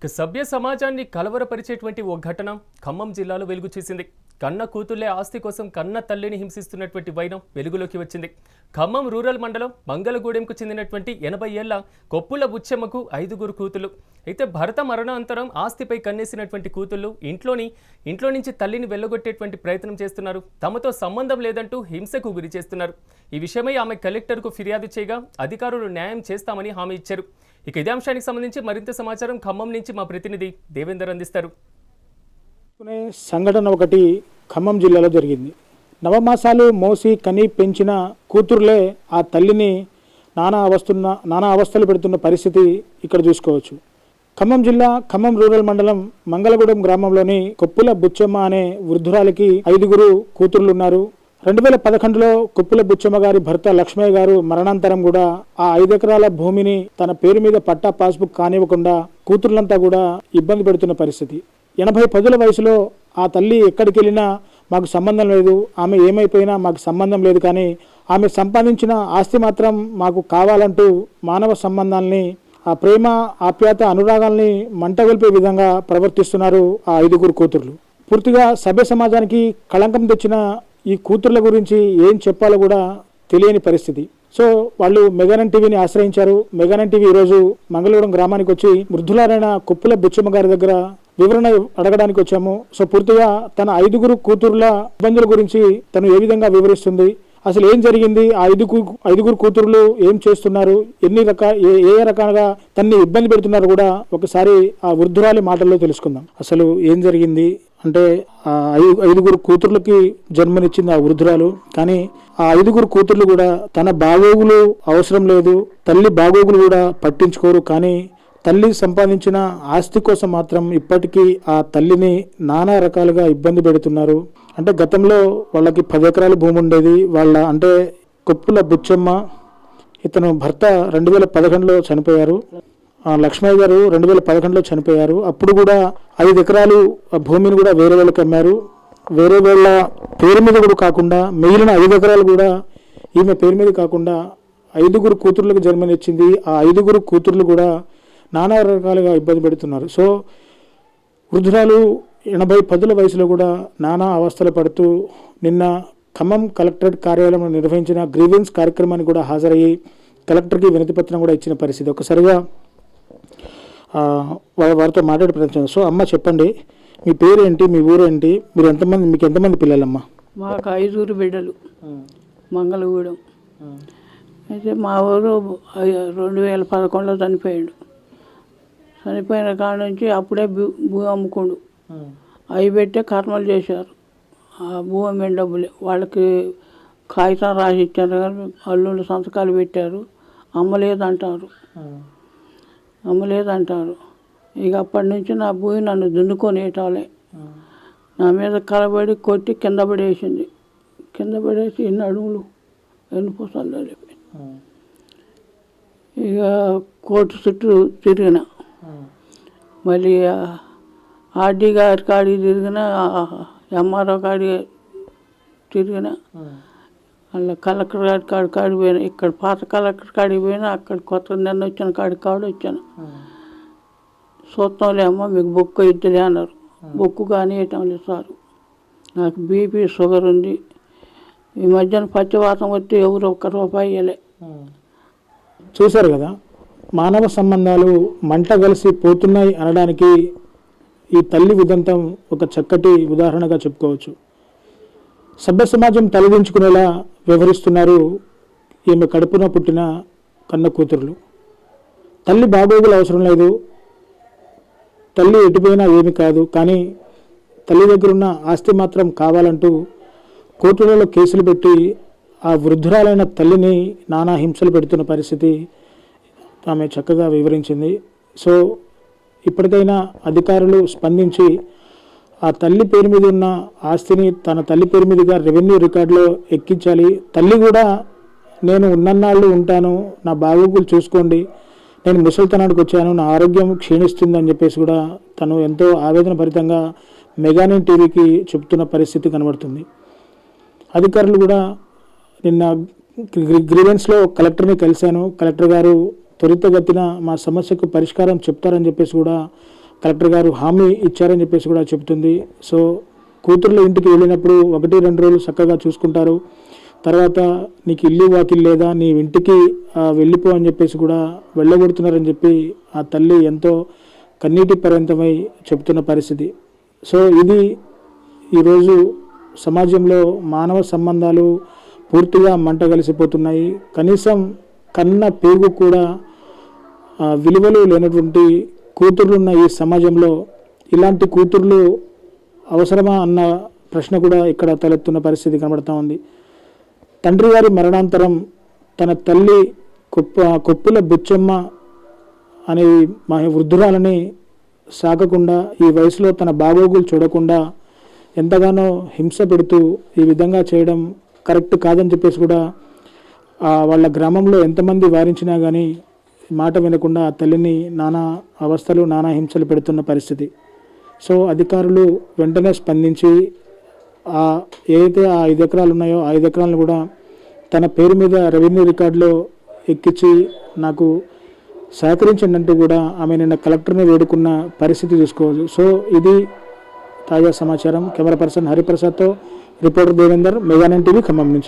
ఇక సభ్య సమాజాన్ని కలవరపరిచేటువంటి ఓ ఘటన ఖమ్మం జిల్లాలో వెలుగు చూసింది. కన్న కూతుళ్ళే ఆస్తి కోసం కన్న తల్లిని హింసిస్తున్నటువంటి వైనం వెలుగులోకి వచ్చింది. ఖమ్మం రూరల్ మండలం మంగళగూడెంకు చెందినటువంటి ఎనభై ఏళ్ళ కొప్పుల బుచ్చెమ్మకు ఐదుగురు కూతులు అయితే భరత మరణాంతరం ఆస్తిపై కన్నేసినటువంటి కూతుళ్ళు ఇంట్లోని ఇంట్లో నుంచి తల్లిని వెళ్ళగొట్టేటువంటి ప్రయత్నం చేస్తున్నారు. తమతో సంబంధం లేదంటూ హింసకు గురి చేస్తున్నారు. ఈ విషయమై ఆమె కలెక్టర్కు ఫిర్యాదు చేయగా అధికారులు న్యాయం చేస్తామని హామీ ఇచ్చారు. ఇక ఇదే అంశానికి సంబంధించి మరింత సమాచారం ఖమ్మం నుంచి మా ప్రతినిధి దేవేందర్ అందిస్తారు. సంఘటన ఒకటి ఖమ్మం జిల్లాలో జరిగింది. నవమాసాలు మోసి కని పెంచిన కూతురులే ఆ తల్లిని నానా అవస్తున్న నానా అవస్థలు పెడుతున్న పరిస్థితి ఇక్కడ చూసుకోవచ్చు. ఖమ్మం జిల్లా ఖమ్మం రూరల్ మండలం మంగళగూడెం గ్రామంలోని కొప్పుల బుచ్చమ్మ అనే వృద్ధురాలికి ఐదుగురు కూతుర్లు ఉన్నారు రెండు వేల పదకొండులో కొప్పుల బుచ్చమ్మ గారి భర్త లక్ష్మయ్య గారు మరణాంతరం కూడా ఆ ఐదు ఎకరాల భూమిని తన పేరు మీద పట్టా పాస్బుక్ కానివ్వకుండా కూతుర్లంతా కూడా ఇబ్బంది పెడుతున్న పరిస్థితి. ఎనభై పదుల వయసులో ఆ తల్లి ఎక్కడికి వెళ్ళినా మాకు సంబంధం లేదు ఆమె ఏమైపోయినా మాకు సంబంధం లేదు కానీ ఆమె సంపాదించిన ఆస్తి మాత్రం మాకు కావాలంటూ మానవ సంబంధాల్ని ఆ ప్రేమ ఆప్యాయత అనురాగాల్ని మంటగొల్పే విధంగా ప్రవర్తిస్తున్నారు ఆ ఐదుగురు కూతుర్లు. పూర్తిగా సభ్య సమాజానికి కళంకం తెచ్చిన ఈ కూతుర్ల గురించి ఏం చెప్పాలో కూడా తెలియని పరిస్థితి. సో వాళ్ళు మెగానన్ టీవీని ఆశ్రయించారు. మెగానన్ టీవీ ఈరోజు మంగళగూడెం గ్రామానికి వచ్చి వృద్ధులారైన కుప్పుల బుచ్చమ్మ గారి దగ్గర వివరణ అడగడానికి వచ్చాము. సో పూర్తిగా తన ఐదుగురు కూతుర్ల ఇబ్బందుల గురించి తను ఏ విధంగా వివరిస్తుంది? అసలు ఏం జరిగింది? ఆ ఐదుగురు ఐదుగురు కూతురులు ఏం చేస్తున్నారు? ఎన్ని రకాల ఏ ఏ రకాలుగా తన్ని ఇబ్బంది పెడుతున్నారు కూడా ఒకసారి ఆ వృద్ధురాలి మాటల్లో తెలుసుకుందాం. అసలు ఏం జరిగింది? అంటే ఐదు ఐదుగురు కూతుర్లకి జన్మనిచ్చింది ఆ వృద్ధురాలు. కానీ ఆ ఐదుగురు కూతుర్లు కూడా తన బాగోగులు అవసరం లేదు. తల్లి బాగోగులు కూడా పట్టించుకోరు. కానీ తల్లి సంపాదించిన ఆస్తి కోసం మాత్రం ఇప్పటికీ ఆ తల్లిని నానా రకాలుగా ఇబ్బంది పెడుతున్నారు. అంటే గతంలో వాళ్ళకి పది ఎకరాల భూమి ఉండేది. వాళ్ళ అంటే కొప్పుల బుచ్చమ్మ ఇతను భర్త రెండు వేల పదకొండులో చనిపోయారు. లక్ష్మయ్య గారు రెండు వేల పదకొండులో చనిపోయారు. అప్పుడు కూడా ఐదు ఎకరాలు ఆ భూమిని కూడా వేరే వాళ్ళకి అమ్మారు. వేరే వాళ్ళ పేరు మీద కూడా కాకుండా మిగిలిన ఐదు ఎకరాలు కూడా ఈమె పేరు మీద కాకుండా ఐదుగురు కూతుర్లకు జన్మనిచ్చింది ఆ ఐదుగురు కూతుర్లు కూడా నానా రకాలుగా ఇబ్బంది పెడుతున్నారు. సో వృద్ధురాలు ఎనభై పదుల వయసులో కూడా నానా అవస్థలు పడుతూ నిన్న ఖమ్మం కలెక్టరేట్ కార్యాలయంలో నిర్వహించిన గ్రీవెన్స్ కార్యక్రమానికి కూడా హాజరయ్యి కలెక్టర్కి వినతి పత్రం కూడా ఇచ్చిన పరిస్థితి. ఒకసారిగా వారితో మాట్లాడే ప్రయత్నం సో అమ్మ చెప్పండి మీ పేరేంటి మీ ఊరేంటి మీరు ఎంతమంది మీకు ఎంతమంది పిల్లలమ్మా? మాకు ఐదుగురు బిడ్డలు మంగళగూడెం. అయితే మా ఊరు రెండు వేల పదకొండులో చనిపోయాడు. చనిపోయిన కాడ నుంచి అప్పుడే భూ అమ్ముకుండు. అవి పెట్టే కర్మలు చేశారు. ఆ భూ అమ్మిన డబ్బులే వాళ్ళకి కాగితం రాసి ఇచ్చారు. కానీ అల్లుళ్ళు సంతకాలు పెట్టారు. అమ్మలేదంటారు. అమ్మలేదంటారు ఇక అప్పటి నుంచి నా భూమి నన్ను దున్నుకొనేటాలే. నా మీద కలబడి కొట్టి కింద పడేసింది. కింద పడేసి ఎన్ని అడుగులు ఎన్ని పూసలు ఇక కోర్టు చుట్టూ తిరిగిన. మళ్ళీ ఆర్డీ గారి కాడికి తిరిగిన ఎంఆర్ఓ కాడి తిరిగిన. అలా కలెక్టర్ గారి కాడి కాడికి పోయినా ఇక్కడ పాత కలెక్టర్ కాడికి పోయినా అక్కడ కొత్త నిన్న వచ్చిన కాడికి కాడ వచ్చాను. చూస్తాంలే అమ్మ మీకు బొక్కు ఇద్దులే అన్నారు. బొక్కు కానీ వేయటం లేదు సారు. నాకు బీపీ షుగర్ ఉంది. ఈ మధ్యన పచ్చివాతం వస్తే ఎవరు ఒక్క రూపాయి ఇవ్వలే చూశారు కదా మానవ సంబంధాలు మంట కలిసి పోతున్నాయి అనడానికి ఈ తల్లి విదంతం ఒక చక్కటి ఉదాహరణగా చెప్పుకోవచ్చు. సభ్య సమాజం తలదించుకునేలా వ్యవహరిస్తున్నారు ఈమె కడుపున పుట్టిన కన్న కూతురులు. తల్లి బాగోగులు అవసరం లేదు. తల్లి ఎటుపోయినా ఏమి కాదు. కానీ తల్లి దగ్గర ఉన్న ఆస్తి మాత్రం కావాలంటూ కోర్టులలో కేసులు పెట్టి ఆ వృద్ధురాలైన తల్లిని నానా హింసలు పెడుతున్న పరిస్థితి ఆమె చక్కగా వివరించింది. సో ఇప్పటికైనా అధికారులు స్పందించి ఆ తల్లి పేరు మీద ఉన్న ఆస్తిని తన తల్లి పేరు మీదుగా రెవెన్యూ రికార్డులో ఎక్కించాలి. తల్లి కూడా నేను ఉన్నన్నాళ్ళు ఉంటాను నా బాగోగులు చూసుకోండి. నేను ముసలితనానికి వచ్చాను నా ఆరోగ్యం క్షీణిస్తుందని చెప్పేసి కూడా తను ఎంతో ఆవేదన భరితంగా మెగానిన్ టీవీకి చెప్తున్న పరిస్థితి కనబడుతుంది. అధికారులు కూడా నిన్న గ్రీవెన్స్లో కలెక్టర్ని కలిశాను. కలెక్టర్ గారు త్వరితగతిన మా సమస్యకు పరిష్కారం చెప్తారని చెప్పేసి కూడా కలెక్టర్ గారు హామీ ఇచ్చారని చెప్పేసి కూడా చెబుతుంది. సో కూతుర్ల ఇంటికి వెళ్ళినప్పుడు ఒకటి రెండు రోజులు చక్కగా చూసుకుంటారు. తర్వాత నీకు ఇల్లు వాకిల్ లేదా నీ ఇంటికి వెళ్ళిపో అని చెప్పేసి కూడా వెళ్ళగొడుతున్నారని చెప్పి ఆ తల్లి ఎంతో కన్నీటి పర్యంతమై చెబుతున్న పరిస్థితి. సో ఇది ఈరోజు సమాజంలో మానవ సంబంధాలు పూర్తిగా మంట కలిసిపోతున్నాయి. కనీసం కన్న పేగు కూడా విలువలు లేనటువంటి కూతుర్లున్న ఈ సమాజంలో ఇలాంటి కూతుర్లు అవసరమా అన్న ప్రశ్న కూడా ఇక్కడ తలెత్తున్న పరిస్థితి కనబడతా ఉంది. తండ్రి గారి మరణాంతరం తన తల్లి కొప్ప కొప్పుల బుచ్చమ్మ అనే మా వృద్ధురాలని సాగకుండా ఈ వయసులో తన బాగోగులు చూడకుండా ఎంతగానో హింస పెడుతూ ఈ విధంగా చేయడం కరెక్ట్ కాదని చెప్పేసి కూడా వాళ్ళ గ్రామంలో ఎంతమంది వారించినా కానీ మాట వినకుండా ఆ తల్లిని నానా అవస్థలు నానా హింసలు పెడుతున్న పరిస్థితి. సో అధికారులు వెంటనే స్పందించి ఆ ఏదైతే ఆ ఐదు ఎకరాలు ఉన్నాయో ఆ ఐదు ఎకరాలను కూడా తన పేరు మీద రెవెన్యూ రికార్డులో ఎక్కించి నాకు సహకరించిందంటూ కూడా ఆమె నిన్న కలెక్టర్ని వేడుకున్న పరిస్థితి చూసుకోవచ్చు. సో ఇది తాజా సమాచారం. కెమెరా పర్సన్ హరిప్రసాద్తో రిపోర్టర్ దేవేందర్ మెగానన్ టీవీ ఖమ్మం నుంచి.